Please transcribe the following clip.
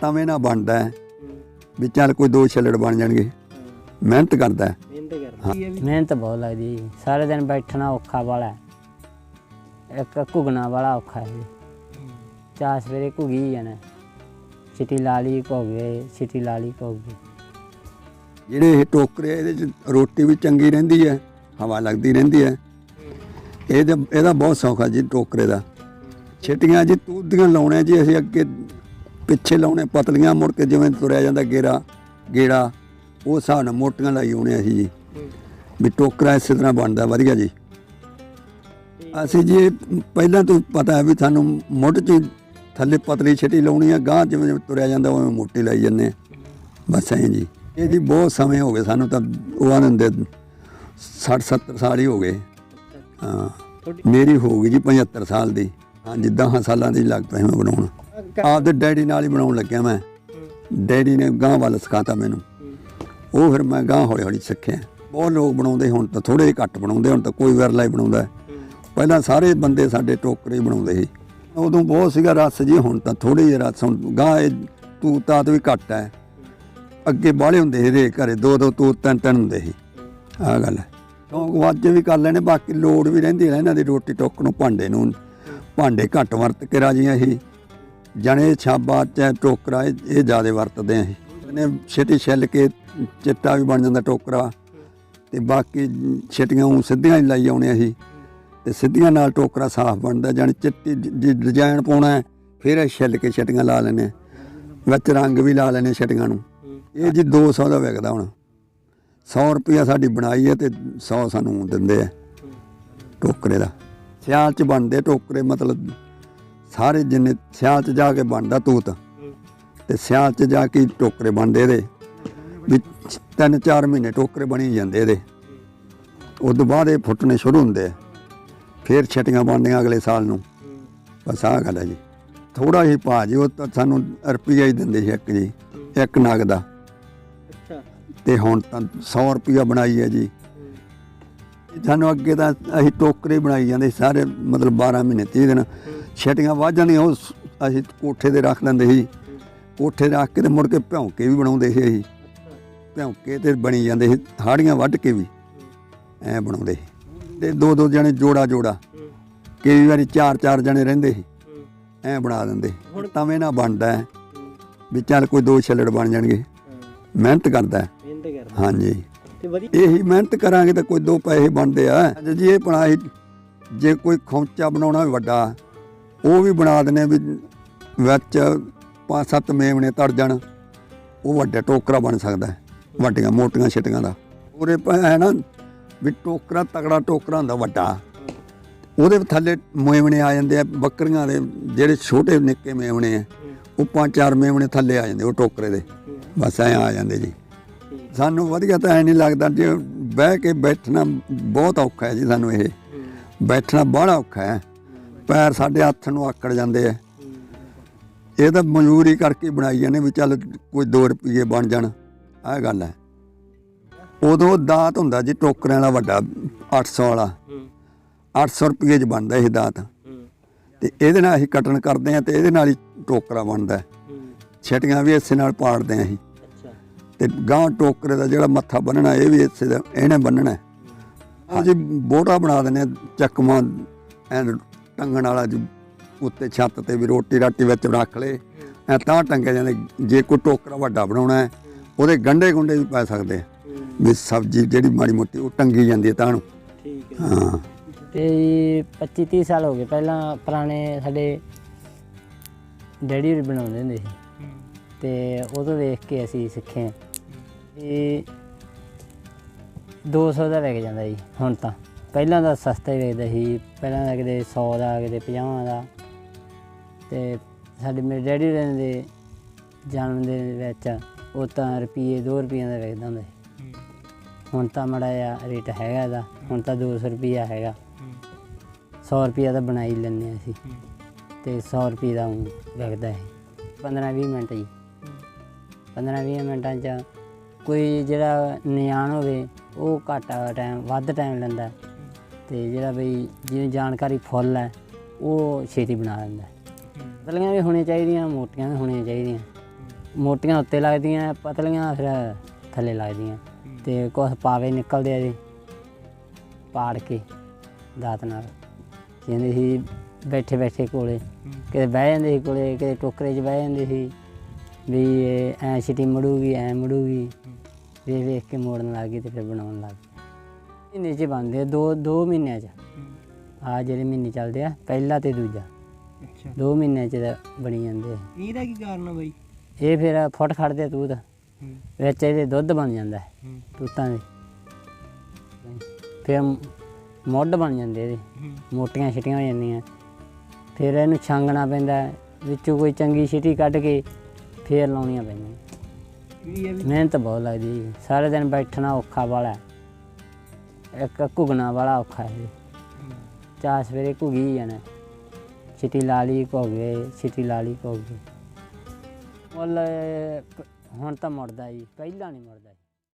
ਤਵੇਂ ਨਾਲ ਬਣਦਾ ਹੈ ਵੀ ਚੱਲ ਕੋਈ ਦੋ ਛੱਲੜ ਬਣ ਜਾਣਗੇ। ਮਿਹਨਤ ਕਰਦਾ ਹੈ। ਮਿਹਨਤ ਕਰਦਾ ਇਹ ਵੀ? ਮਿਹਨਤ ਬਹੁਤ ਲੱਗਦੀ ਜੀ। ਸਾਰੇ ਦਿਨ ਬੈਠਣਾ ਔਖਾ ਵਾਲਾ ਹੈ। ਇੱਕ ਘੁਗਣਾ ਵਾਲਾ ਔਖਾ ਹੈ ਜੀ। ਚਾਹ ਸਵੇਰੇ ਘੁਗੀ ਜਾਣਾ। ਸਿਟੀ ਲਾਲੀ ਘੋਗੇ ਸਿਟੀ ਲਾਲੀ ਘੋਗੇ ਜਿਹੜੇ ਇਹ ਟੋਕਰੇ ਇਹਦੇ ਚ ਰੋਟੀ ਵੀ ਚੰਗੀ ਰਹਿੰਦੀ ਹੈ ਹਵਾ ਲੱਗਦੀ ਰਹਿੰਦੀ ਹੈ। ਇਹਦਾ ਇਹਦਾ ਬਹੁਤ ਸੌਖਾ ਜੀ ਟੋਕਰੇ ਦਾ। ਛੇਟੀਆਂ ਜੀ ਤੂਦੀਆਂ ਲਾਉਣੇ ਜੀ ਅਸੀਂ ਅੱਗੇ ਪਿੱਛੇ ਲਾਉਣੇ ਪਤਲੀਆਂ ਮੁੜ ਕੇ ਜਿਵੇਂ ਤੁਰਿਆ ਜਾਂਦਾ ਗੇਰਾ ਗੇੜਾ, ਉਹ ਹਿਸਾਬ ਨਾਲ ਮੋਟੀਆਂ ਲਾਈ ਆਉਣੇ ਅਸੀਂ ਜੀ। ਵੀ ਟੋਕਰਾ ਇਸੇ ਤਰ੍ਹਾਂ ਬਣਦਾ, ਵਧੀਆ ਜੀ। ਅਸੀਂ ਜੀ ਪਹਿਲਾਂ ਤੋਂ ਪਤਾ ਹੈ ਵੀ ਸਾਨੂੰ ਮੁੱਢ 'ਚ ਥੱਲੇ ਪਤਲੀ ਛਟੀ ਲਾਉਣੀ ਆ ਗਾਂ ਜਿਵੇਂ ਜਿਵੇਂ ਤੁਰਿਆ ਜਾਂਦਾ ਉਵੇਂ ਮੋਟੀ ਲਾਈ ਜਾਂਦੇ ਹਾਂ। ਬਸ ਐਂ ਜੀ। ਇਹ ਜੀ ਬਹੁਤ ਸਮੇਂ ਹੋ ਗਏ, ਸਾਨੂੰ ਤਾਂ ਉਹ ਆਨੰਦ 60 70 ਸਾਲ ਹੀ ਹੋ ਗਏ। ਹਾਂ, ਮੇਰੀ ਹੋ ਗਈ ਜੀ 75 ਸਾਲ ਦੀ। ਹਾਂ, ਜਿੱਦਾਂ ਹਾਂ ਸਾਲਾਂ ਦੀ ਲੱਗ ਪਈ ਮੈਂ ਬਣਾਉਣ। ਆਪਦੇ ਡੈਡੀ ਨਾਲ ਹੀ ਬਣਾਉਣ ਲੱਗਿਆ ਮੈਂ। ਡੈਡੀ ਨੇ ਗਾਂ ਵੱਲ ਸਿਖਾਤਾ ਮੈਨੂੰ। ਉਹ ਫਿਰ ਮੈਂ ਗਾਂ ਹੌਲੀ ਹੌਲੀ ਸਿੱਖਿਆ। ਬਹੁਤ ਲੋਕ ਬਣਾਉਂਦੇ ਹੁਣ ਤਾਂ ਥੋੜੇ ਘੱਟ ਬਣਾਉਂਦੇ, ਹੁਣ ਤਾਂ ਕੋਈ ਵਿਰਲਾ ਹੀ ਬਣਾਉਂਦਾ। ਪਹਿਲਾਂ ਸਾਰੇ ਬੰਦੇ ਸਾਡੇ ਟੋਕਰੇ ਹੀ ਬਣਾਉਂਦੇ ਸੀ। ਉਦੋਂ ਬਹੁਤ ਸੀਗਾ ਰਸ ਜੀ, ਹੁਣ ਤਾਂ ਥੋੜੇ ਜਿਹੇ ਰਸ। ਹੁਣ ਗਾਂ ਇਹ ਤੂੰ ਤਾਤ ਵੀ ਘੱਟ ਹੈ। ਅੱਗੇ ਬਾਹਲੇ ਹੁੰਦੇ ਸੀ ਰੇ ਘਰੇ ਦੋ ਦੋ ਤੂਤ ਤਿੰਨ ਤਿੰਨ ਹੁੰਦੇ ਸੀ। ਆਹ ਗੱਲ ਹੈ। ਸ਼ੌਂਕ ਵਾਜੇ ਵੀ ਕਰ ਲੈਣੇ, ਬਾਕੀ ਲੋੜ ਵੀ ਰਹਿੰਦੀ ਹੈ ਇਹਨਾਂ ਦੀ ਰੋਟੀ ਟੋਕ ਨੂੰ ਭਾਂਡੇ ਨੂੰ। ਭਾਂਡੇ ਘੱਟ ਵਰਤ ਕੇ ਰਾਜੀਆਂ ਸੀ ਜਣੇ ਛਾਬਾ ਚਾਹੇ ਟੋਕਰਾ, ਇਹ ਇਹ ਜ਼ਿਆਦਾ ਵਰਤਦੇ ਆ ਅਸੀਂ ਇਹਨੇ ਛੇਤੀ ਛਿੱਲ ਕੇ ਚਿੱਟਾ ਵੀ ਬਣ ਜਾਂਦਾ ਟੋਕਰਾ। ਤੇ ਬਾਕੀ ਛੇਟੀਆਂ ਉਹ ਸਿੱਧੀਆਂ ਹੀ ਲਾਈ ਆਉਣੇ ਅਸੀਂ ਤੇ ਸਿੱਧੀਆਂ ਨਾਲ ਟੋਕਰਾ ਸਾਫ਼ ਬਣਦਾ, ਜਾਣੀ ਚਿੱਟੀ ਜੇ ਡਿਜ਼ਾਈਨ ਪਾਉਣਾ ਫਿਰ ਇਹ ਛਿੱਲ ਕੇ ਛੇਟੀਆਂ ਲਾ ਲੈਣੇ ਆ। ਵਿੱਚ ਰੰਗ ਵੀ ਲਾ ਲੈਣੇ ਛੇਟੀਆਂ ਨੂੰ। ਇਹ ਜੀ 200 ਦਾ ਵਿਕਦਾ ਹੁਣ। 100 ਰੁਪਿਆ ਸਾਡੀ ਬਣਾਈ ਹੈ ਤੇ 100 ਸਾਨੂੰ ਦਿੰਦੇ ਆ। ਟੋਕਰੇ ਦਾ। ਸਿਆਲ ਚ ਬਣਦੇ ਟੋਕਰੇ, ਮਤਲਬ ਸਾਰੇ ਜਿੰਨੇ ਸਿਆਲ ਚ ਜਾ ਕੇ ਬਣਦਾ ਤੂਤ ਤੇ ਸਿਆਲ ਚ ਜਾ ਕੇ ਟੋਕਰੇ ਬਣਦੇ ਇਹਦੇ ਵੀ ਤਿੰਨ ਚਾਰ ਮਹੀਨੇ ਟੋਕਰੇ ਬਣੀ ਜਾਂਦੇ ਇਹਦੇ। ਉਸ ਤੋਂ ਬਾਅਦ ਇਹ ਫੁੱਟਣੇ ਸ਼ੁਰੂ ਹੁੰਦੇ ਆ। ਫਿਰ ਛਟੀਆਂ ਬਣਦੀਆਂ ਅਗਲੇ ਸਾਲ ਨੂੰ। ਬਸ ਆਹ ਗੱਲ ਹੈ ਜੀ। ਥੋੜਾ ਹੀ ਪਾ ਜੀ ਉਹ ਤਾਂ ਸਾਨੂੰ ਰੁਪਈਆ ਹੀ ਦਿੰਦੇ ਸੀ ਇੱਕ ਜੀ ਇੱਕ ਨਗ ਦਾ। ਅੱਛਾ। ਤੇ ਹੁਣ ਤਾਂ 100 ਰੁਪਈਆ ਬਣਾਈ ਹੈ ਜੀ। ਸਾਨੂੰ ਅੱਗੇ ਤਾਂ ਅਸੀਂ ਟੋਕਰੇ ਬਣਾਈ ਜਾਂਦੇ ਸਾਰੇ ਮਤਲਬ 12 ਮਹੀਨੇ 30 ਦਿਨ। ਛਟੀਆਂ ਵੱਧ ਜਾਂਦੀਆਂ ਉਹ ਅਸੀਂ ਕੋਠੇ ਤੇ ਰੱਖ ਲੈਂਦੇ ਸੀ। ਕੋਠੇ ਰੱਖ ਕੇ ਤੇ ਮੁੜ ਕੇ ਭੌਂਕੇ ਵੀ ਬਣਾਉਂਦੇ ਸੀ ਅਸੀਂ। ਭੌਂਕੇ ਤੇ ਬਣੀ ਜਾਂਦੇ ਸੀ ਹਾੜੀਆਂ ਵੱਢ ਕੇ ਵੀ ਐ ਬਣਾਉਂਦੇ ਸੀ। ਤੇ ਦੋ ਦੋ ਜਣੇ ਜੋੜਾ ਜੋੜਾ ਕਈ ਵਾਰੀ ਚਾਰ ਚਾਰ ਜਣੇ ਰਹਿੰਦੇ ਸੀ ਐ ਬਣਾ ਦਿੰਦੇ ਹੁਣ ਤਵੇਂ ਨਾਲ ਬਣਦਾ ਵੀ ਚੱਲ ਕੋਈ ਦੋ ਛੱਲੜ ਬਣ ਜਾਣਗੇ। ਮਿਹਨਤ ਕਰਦਾ ਹੈ ਮਿਹਨਤ ਕਰਦਾ। ਹਾਂਜੀ। ਤੇ ਵਧੀਆ ਇਹੀ ਮਿਹਨਤ ਕਰਾਂਗੇ ਤਾਂ ਕੋਈ ਦੋ ਪੈਸੇ ਬਣਦੇ ਆ। ਜੀ ਇਹ ਬਣਾਈ ਜੇ ਕੋਈ ਖੌਂਚਾ ਬਣਾਉਣਾ ਵੀ ਵੱਡਾ ਉਹ ਵੀ ਬਣਾ ਦਨੇ ਵੀ ਵਿੱਚ ਪੰਜ ਸੱਤ ਮੇਵਣੇ ਤੜ ਜਾਣ, ਉਹ ਵੱਡਾ ਟੋਕਰਾ ਬਣ ਸਕਦਾ ਹੈ, ਵੱਡੀਆਂ ਮੋਟੀਆਂ ਛਿਟੀਆਂ ਦਾ। ਉਹਦੇ ਹੈ ਨਾ ਵੀ ਟੋਕਰਾ ਤਗੜਾ ਟੋਕਰਾ ਹੁੰਦਾ ਵੱਡਾ, ਉਹਦੇ ਥੱਲੇ ਮੇਵਣੇ ਆ ਜਾਂਦੇ ਆ, ਬੱਕਰੀਆਂ ਦੇ ਜਿਹੜੇ ਛੋਟੇ ਨਿੱਕੇ ਮੇਵਣੇ ਆ, ਉਹ ਪੰਜ ਚਾਰ ਮੇਵਣੇ ਥੱਲੇ ਆ ਜਾਂਦੇ, ਉਹ ਟੋਕਰੇ ਦੇ। ਬਸ ਐ ਆ ਜਾਂਦੇ ਜੀ। ਸਾਨੂੰ ਵਧੀਆ ਤਾਂ ਐ ਨਹੀਂ ਲੱਗਦਾ ਜੇ ਬਹਿ ਕੇ ਬੈਠਣਾ ਬਹੁਤ ਔਖਾ ਹੈ ਜੀ ਸਾਨੂੰ ਇਹ। ਬੈਠਣਾ ਬੜਾ ਔਖਾ ਹੈ। ਪੈਰ ਸਾਡੇ ਹੱਥ ਨੂੰ ਆਕੜ ਜਾਂਦੇ ਆ। ਇਹ ਤਾਂ ਮਜ਼ਦੂਰੀ ਕਰਕੇ ਬਣਾਈ ਜਾਂਦੇ ਵੀ ਚੱਲ ਕੋਈ 2 ਰੁਪਏ ਬਣ ਜਾਣ। ਆਹ ਗੱਲ ਹੈ। ਉਦੋਂ ਦਾਤ ਹੁੰਦਾ ਜੀ ਟੋਕਰਿਆਂ ਵਾਲਾ ਵੱਡਾ 800 ਵਾਲਾ। 800 ਰੁਪਏ ਚ ਬਣਦਾ ਇਹ ਦਾਤ। ਤੇ ਇਹਦੇ ਨਾਲ ਅਸੀਂ ਕਟਣ ਕਰਦੇ ਆ ਤੇ ਇਹਦੇ ਨਾਲ ਹੀ ਟੋਕਰਾ ਬਣਦਾ। ਛਟੀਆਂ ਵੀ ਇਸੇ ਨਾਲ ਪਾੜਦੇ ਆ ਅਸੀਂ। ਤੇ ਗਾਂ ਟੋਕਰੇ ਦਾ ਜਿਹੜਾ ਮੱਥਾ ਬੰਨਣਾ ਇਹ ਵੀ ਇਸੇ ਦਾ ਇਹਨੇ ਬੰਨਣਾ ਹੈ। ਅਸੀਂ ਬੋਟਾ ਬਣਾ ਦਿੰਦੇ ਹਾਂ ਚੱਕਵਾਂ ਐਂ ਟੰਗਣ ਵਾਲਾ ਜੀ ਉੱਤੇ ਛੱਤ ਤੇ ਵੀ ਰੋਟੀ ਰਾਟੀ ਵਿੱਚ ਰੱਖ ਲੇ। ਐ ਤਾਂ ਟੰਗੇ ਜਾਂਦੇ ਜੇ ਕੋਈ ਟੋਕਰਾ ਵੱਡਾ ਬਣਾਉਣਾ ਹੈ ਉਹਦੇ ਗੰਡੇ ਗੁੰਡੇ ਵੀ ਪੈ ਸਕਦੇ ਆ। ਵੀ ਸਬਜ਼ੀ ਜਿਹੜੀ ਮਾੜੀ ਮੋਟੀ ਉਹ ਟੰਗੀ ਜਾਂਦੀ ਹੈ ਤਾਂ ਨੂੰ। ਠੀਕ ਹੈ। ਹਾਂ। ਤੇ 25 30 ਸਾਲ ਹੋ ਗਏ ਪਹਿਲਾਂ ਪੁਰਾਣੇ ਸਾਡੇ ਡੈਡੀ ਹੋਰੀ ਬਣਾਉਂਦੇ ਹੁੰਦੇ ਸੀ। ਤੇ ਉਹ ਤੋਂ ਵੇਖ ਕੇ ਅਸੀਂ ਸਿੱਖੇ। ਇਹ 200 ਦਾ ਵਿਕ ਜਾਂਦਾ ਜੀ ਹੁਣ ਤਾਂ। ਪਹਿਲਾਂ ਤਾਂ ਸਸਤਾ ਹੀ ਵਿਕਦਾ ਸੀ ਪਹਿਲਾਂ ਤਾਂ ਕਿਤੇ 100 ਦਾ ਕਿਤੇ 50 ਦਾ। ਤੇ ਸਾਡੇ ਮੇਰੇ ਡੈਡੀ ਹੋਰਾਂ ਦੇ ਜਨਮ ਦੇ ਵਿੱਚ ਉਹ ਤਾਂ ਰੁਪਈਏ 2 ਰੁਪਈਆਂ ਦਾ ਵਿਕਦਾ ਹੁੰਦਾ ਸੀ। ਹੁਣ ਤਾਂ ਮੜਾ ਜਿਹਾ ਰੇਟ ਹੈਗਾ ਇਹਦਾ ਹੁਣ ਤਾਂ 200 ਰੁਪਈਆ ਹੈਗਾ। 100 ਰੁਪਈਆ ਤਾਂ ਬਣਾ ਹੀ ਲੈਂਦੇ ਅਸੀਂ ਤੇ 100 ਰੁਪਏ ਦਾ ਵਿਕਦਾ ਹੈ 15 20 ਮਿੰਟ ਜੀ। 15 20 ਮਿੰਟਾਂ 'ਚ ਕੋਈ ਜਿਹੜਾ ਨਿਆਣ ਹੋਵੇ ਉਹ ਘੱਟ ਟਾਈਮ ਵੱਧ ਟਾਈਮ ਲੈਂਦਾ। ਤੇ ਜਿਹੜਾ ਬਈ ਜਿਵੇਂ ਜਾਣਕਾਰੀ ਫੁੱਲ ਹੈ ਉਹ ਛੇਤੀ ਬਣਾ ਲੈਂਦਾ ਪਤਲੀਆਂ ਵੀ ਹੋਣੀਆਂ ਚਾਹੀਦੀਆਂ ਮੋਟੀਆਂ ਵੀ ਹੋਣੀਆਂ ਚਾਹੀਦੀਆਂ। ਮੋਟੀਆਂ ਉੱਤੇ ਲੱਗਦੀਆਂ ਪਤਲੀਆਂ ਫਿਰ ਥੱਲੇ ਲੱਗਦੀਆਂ। ਤੇ ਕੁਛ ਪਾਵੇ ਨਿਕਲਦੇ ਆ ਜੀ ਪਾੜ ਕੇ ਦਾਤ ਨਾਲ। ਕਹਿੰਦੇ ਸੀ ਬੈਠੇ ਬੈਠੇ ਕੋਲੇ ਕਿਤੇ ਬਹਿ ਜਾਂਦੇ ਸੀ ਕੋਲੇ ਕਿਤੇ ਟੋਕਰੇ 'ਚ ਬਹਿ ਜਾਂਦੇ ਸੀ। ਵੀ ਇਹ ਐ ਛਿਟੀ ਮੜੂਗੀ ਐ ਮੜੂਗੀ। ਵੇਖ ਵੇਖ ਕੇ ਮੋੜਨ ਲੱਗ ਗਈ ਤੇ ਫਿਰ ਬਣਾਉਣ ਲੱਗ ਗਈ ਮਹੀਨੇ 'ਚ ਬਣਦੇ ਆ, ਦੋ ਦੋ ਮਹੀਨਿਆਂ 'ਚ। ਆ ਜਿਹੜੇ ਮਹੀਨੇ ਚੱਲਦੇ ਆ ਪਹਿਲਾ ਤੇ ਦੂਜਾ। ਅੱਛਾ। ਦੋ ਮਹੀਨਿਆਂ 'ਚ ਤਾਂ ਬਣੀ ਜਾਂਦੇ ਆ। ਇਹਦਾ ਕੀ ਕਾਰਨ ਆ ਬਾਈ? ਇਹ ਫਿਰ ਫੁੱਟ ਖੜਦੇ ਆ ਤੂਤ। ਵਿੱਚ ਇਹਦੇ ਦੁੱਧ ਬਣ ਜਾਂਦਾ ਹੈ ਤੂਤਾਂ ਦੇ। ਫਿਰ ਮੁੱਢ ਬਣ ਜਾਂਦੇ ਇਹਦੇ। ਮੋਟੀਆਂ ਛਿਟੀਆਂ ਹੋ ਜਾਂਦੀਆਂ। ਫਿਰ ਇਹਨੂੰ ਛਾਂਗਣਾ ਪੈਂਦਾ ਹੈ, ਵਿੱਚੋਂ ਕੋਈ ਚੰਗੀ ਛਿਟੀ ਕੱਢ ਕੇ ਫੇਰ ਲਾਉਣੀਆਂ ਪੈਂਦੀਆਂ। ਇਹ ਹੈ ਵੀ ਮਿਹਨਤ ਬਹੁਤ ਲੱਗਦੀ ਜੀ। ਸਾਰੇ ਦਿਨ ਬੈਠਣਾ ਔਖਾ ਵਾਲਾ ਹੈ। ਇੱਕ ਘੁਗਣਾ ਵਾਲਾ ਔਖਾ ਹੈ ਜੀ। ਚਾਰ ਸਵੇਰੇ ਘੁਗੀ ਜਾਣਾ। ਛਿਟੀ ਲਾ ਲਈ, ਘੁੱਗ ਗਏ, ਛਿਟੀ ਲਾ ਲਈ, ਘੁੱਗ ਗਏ। ਮੁੱਲ, ਹੁਣ ਤਾਂ ਮੁੜਦਾ ਜੀ, ਪਹਿਲਾਂ ਨਹੀਂ ਮੁੜਦਾ